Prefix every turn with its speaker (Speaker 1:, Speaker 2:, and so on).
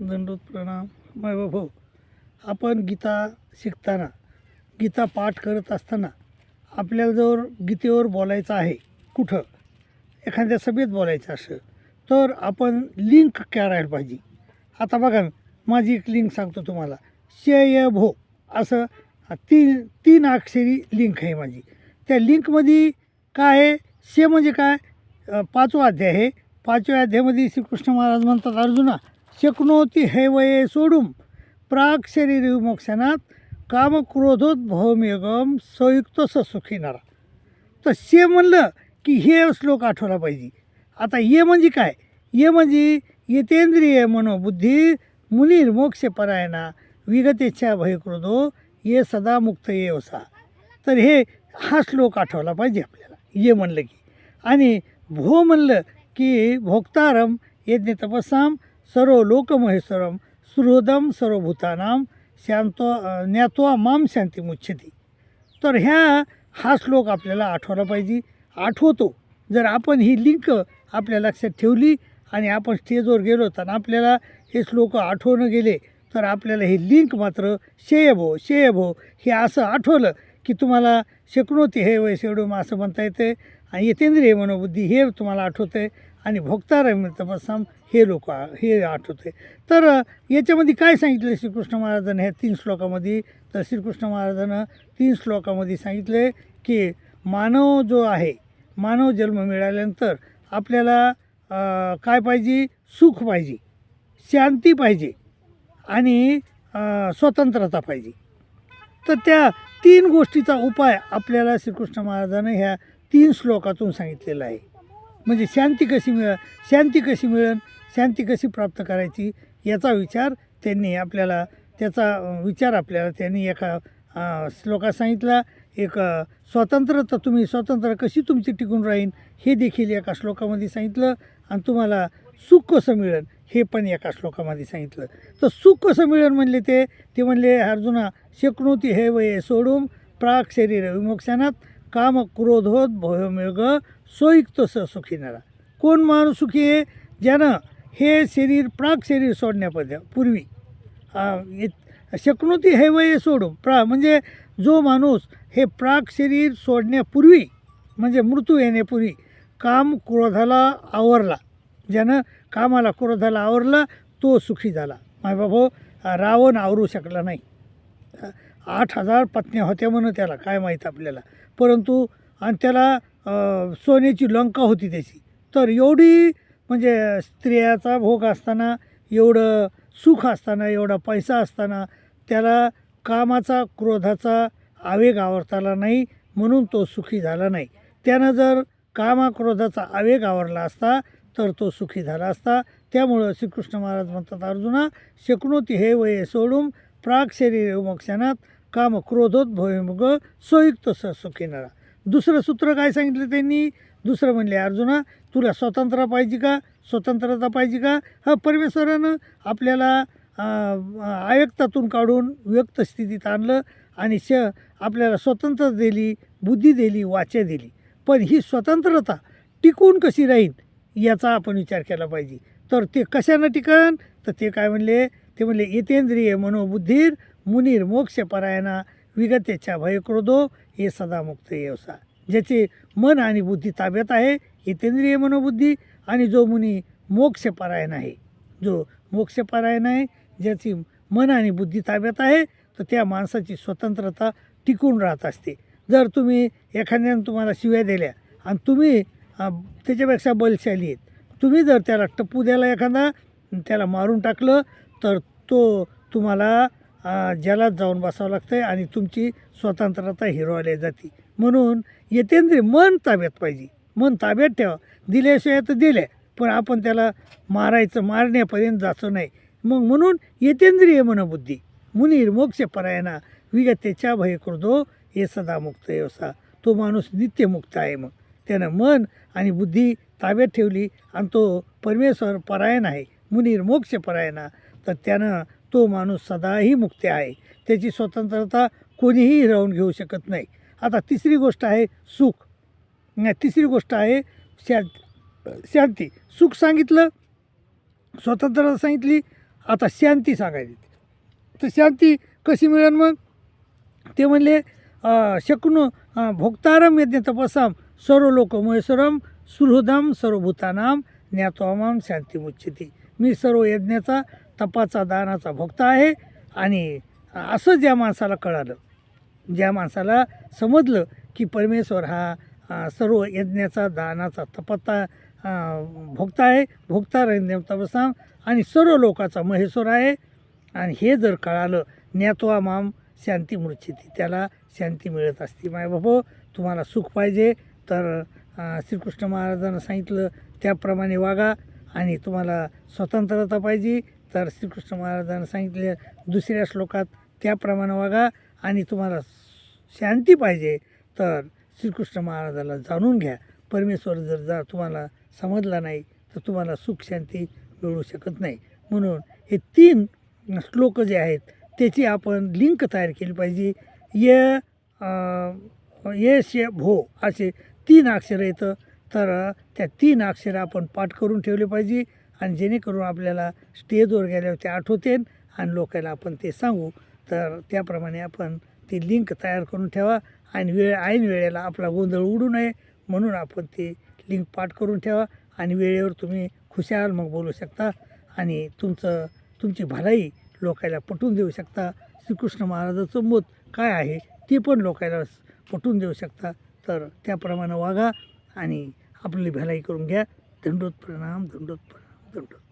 Speaker 1: दंडोत प्रणाम. माय भाऊ आपण गीता शिकताना गीता पाठ करत असताना आपल्याला जर गीतेवर बोलायचं आहे कुठं? एखाद्या सभेत बोलायचं असं तर आपण लिंक करायला पाहिजे. आता बघा माझी एक लिंक सांगतो तुम्हाला. शय भो असं तीन तीन अक्षरी लिंक आहे माझी. त्या लिंकमध्ये काय आहे? शे म्हणजे काय? पाचवा अध्याय आहे. पाचव्या अध्यायामध्ये श्रीकृष्ण महाराज म्हणतात अर्जुना शक्नोती हे वये सोडून प्राग शरीर विमोक्षणात काम क्रोधोत भौमेगम संयुक्त स सुखीनारा तर शे म्हणलं की हे श्लोक आठवला पाहिजे। आता ये म्हणजे काय? ये म्हणजे येतेंद्रिय मनोबुद्धी मुनीर मोक्षपरायणा विगतेच्छा भयक्रोधो ये सदा मुक्त येवसा तर हे हा श्लोक आठवला पाहिजे आपल्याला। ये म्हणलं की। आणि भो म्हणलं की भोक्तारम यज्ञ तपसाम सर्व लोकमहेश्वरम सुहृदम सर्वभूतानाम शांतो ज्ञात्वा माम शांती मुच्छती. तर ह्या हा श्लोक आपल्याला आठवला पाहिजे. आठवतो. जर आपण ही लिंक आपल्या लक्षात ठेवली आणि आपण स्टेजवर गेलो तर आपल्याला हे श्लोक आठवणं गेले तर आपल्याला हे लिंक मात्र शेयभो शेयभो हे असं आठवलं की तुम्हाला शकणोती हे वय असं म्हणता येते आणि येतेंद्रिय मनोबुद्धी हे तुम्हाला आठवतं आणि भोक्ता तपसाम हे लोक हे आठवते तर याच्यामध्ये काय सांगितलं श्रीकृष्ण महाराजांनी? ह्या तीन श्लोकामध्ये. तर श्रीकृष्ण महाराजानं तीन श्लोकामध्ये सांगितले की मानव जो आहे मानव जन्म मिळाल्यानंतर आपल्याला काय पाहिजे? सुख पाहिजे शांती पाहिजे आणि स्वतंत्रता पाहिजे. तर त्या तीन गोष्टीचा उपाय आपल्याला श्रीकृष्ण महाराजानं ह्या तीन श्लोकातून सांगितलेला आहे. म्हणजे शांती कशी मिळ शांती कशी मिळेल शांती कशी प्राप्त करायची याचा विचार त्यांनी आपल्याला त्याचा विचार आपल्याला त्यांनी एका श्लोकात सांगितला. एक स्वतंत्रता तुम्ही स्वतंत्र कशी तुमची टिकून राहीन हे देखील एका श्लोकामध्ये सांगितलं. आणि तुम्हाला सुख कसं मिळेल हे पण एका श्लोकामध्ये सांगितलं. तर सुख कसं मिळेल म्हणले ते ते म्हणले अर्जुना शक्नोती हे वय सोडून प्राग शरीर विमोक्षणात काम क्रोधोत भयमेग सोयुक्त स सुखीनारा कोण माणूस सुखी आहे? ज्यानं हे शरीर प्राक शरीर सोडण्यापद्या पूर्वी. शकणुती हे वय सोडून प्रा म्हणजे जो माणूस हे प्राग शरीर सोडण्यापूर्वी म्हणजे मृत्यू येण्यापूर्वी काम क्रोधाला आवरला. ज्यानं कामाला क्रोधाला आवरला तो सुखी झाला. माय बाबा रावण आवरू शकला नाही. आठ हजार पत्न्या होत्या म्हणून त्याला काय माहीत आपल्याला. परंतु आणि त्याला सोन्याची लंका होती त्याची. तर एवढी म्हणजे स्त्रियाचा भोग असताना एवढं सुख असताना एवढा पैसा असताना त्याला कामाचा क्रोधाचा आवेग आवरताला नाही म्हणून तो सुखी झाला नाही. त्यानं जर कामा क्रोधाचा आवेग आवरला असता तर तो सुखी झाला असता. त्यामुळं श्रीकृष्ण महाराज म्हणतात अर्जुना शक्नोती हे वये सोडून प्राग शरीर मोक्षणात काम क्रोधोत भयमुग सोयुक्त स सुखीनारा. दुसरं सूत्र काय सांगितलं त्यांनी? दुसरं म्हणले अर्जुना तुला स्वतंत्र पाहिजे का? स्वतंत्रता पाहिजे का? हा परमेश्वरानं आपल्याला आयक्तातून काढून व्यक्त स्थितीत आणलं आणि श आपल्याला स्वतंत्र दिली बुद्धी दिली वाचा दिली. पण ही स्वतंत्रता टिकून कशी राहील याचा आपण विचार केला पाहिजे. तर ते कशानं टिकन? तर ते काय म्हणले? ते म्हणले येतेंद्रिय मनोबुद्धीर मुनीर मोक्षपरायणा विगतेच्या भयक्रोधो हे सदा मुक्त येवसा ज्याचे मन आणि बुद्धी ताब्यात आहे येतेंद्रिय मनोबुद्धी आणि जो मुनी मोक्षपरायण आहे. जो मोक्षपरायण आहे ज्याची मन आणि बुद्धी ताब्यात आहे तर त्या माणसाची स्वतंत्रता टिकून राहत असते. जर तुम्ही एखाद्यानं तुम्हाला शिव्या दिल्या आणि तुम्ही त्याच्यापेक्षा बलशाली आहेत तुम्ही जर त्याला टप्पू द्यायला एखादा त्याला मारून टाकलं तर तो तुम्हाला जलात जाऊन बसावं लागतं आहे आणि तुमची स्वतंत्रता हिरवायला जाते. म्हणून येतेंद्रिय मन ताब्यात पाहिजे. मन ताब्यात ठेवा. दिल्याशिवाय तर दिल्या पण आपण त्याला मारायचं मारण्यापर्यंत जायचं नाही. मग म्हणून येतेंद्रिय मनबुद्धी मुनीर मोक्षपरायणा विगतेच्या भय करतो हे सदा मुक्त व्यवसा तो माणूस नित्यमुक्त आहे मग. त्यानं मन आणि बुद्धी ताब्यात ठेवली आणि तो परमेश्वर परायण आहे मुनीर मोक्षपरायणा तर त्यानं तो माणूस सदाही मुक्त आहे. त्याची स्वतंत्रता कोणीही हिरावून घेऊ शकत नाही. आता तिसरी गोष्ट आहे सुख. नाही, तिसरी गोष्ट आहे शां शांती. सुख सांगितलं स्वतंत्रता सांगितली आता शांती सांगायची. तर शांती कशी मिळेल मग? ते म्हणले अं, भोक्तारम यज्ञ तपसाम सर्व लोक महेश्वरम सुहृदम सर्वभूतानाम ज्ञातोमाम शांती मुच्छती मी सर्व यज्ञाचा तपाचा दानाचा भक्त आहे आणि असं ज्या माणसाला कळालं ज्या माणसाला समजलं की परमेश्वर हा सर्व यज्ञाचा दानाचा तपता भोक्त आहे भोक्ता रंजम तपसाम आणि सर्व लोकाचा महेश्वर आहे. आणि हे जर कळालं ज्ञातवा माम शांती मृच्छिती त्याला शांती मिळत असते. माय बाबा तुम्हाला सुख पाहिजे. तर श्रीकृष्ण महाराजांना सांगितलं त्याप्रमाणे वागा आणि तुम्हाला स्वतंत्रता पाहिजे. तर श्रीकृष्ण महाराजांना सांगितले दुसऱ्या श्लोकात त्याप्रमाणे वागा आणि तुम्हाला शांती पाहिजे. तर श्रीकृष्ण महाराजाला जाणून घ्या परमेश्वर जर जा तुम्हाला समजला नाही तर तुम्हाला सुख शांती मिळू शकत नाही. म्हणून हे तीन श्लोक जे आहेत त्याची आपण लिंक तयार केली पाहिजे. य यश य भो असे तीन अक्षरं येतं. तर त्या तीन अक्षरं आपण पाठ करून ठेवले पाहिजे. आणि जेणेकरून आपल्याला स्टेजवर गेल्यावर ते आठवतेन आणि लोकांना आपण ते सांगू. तर त्याप्रमाणे आपण ती लिंक तयार करून ठेवा आणि वेळ ऐन वेळेला आपला गोंधळ उडू नये म्हणून आपण ते लिंक पाठ करून ठेवा आणि वेळेवर तुम्ही खुशाल मग बोलू शकता आणि तुमचं तुमची भलाई लोकायला पटवून देऊ शकता. श्रीकृष्ण महाराजाचं मत काय आहे ते पण लोकायला पटवून देऊ शकता. तर त्याप्रमाणे वागा आणि आपली भलाई करून घ्या. दंडोत प्रणाम दंडोत प्रणाम दंडोत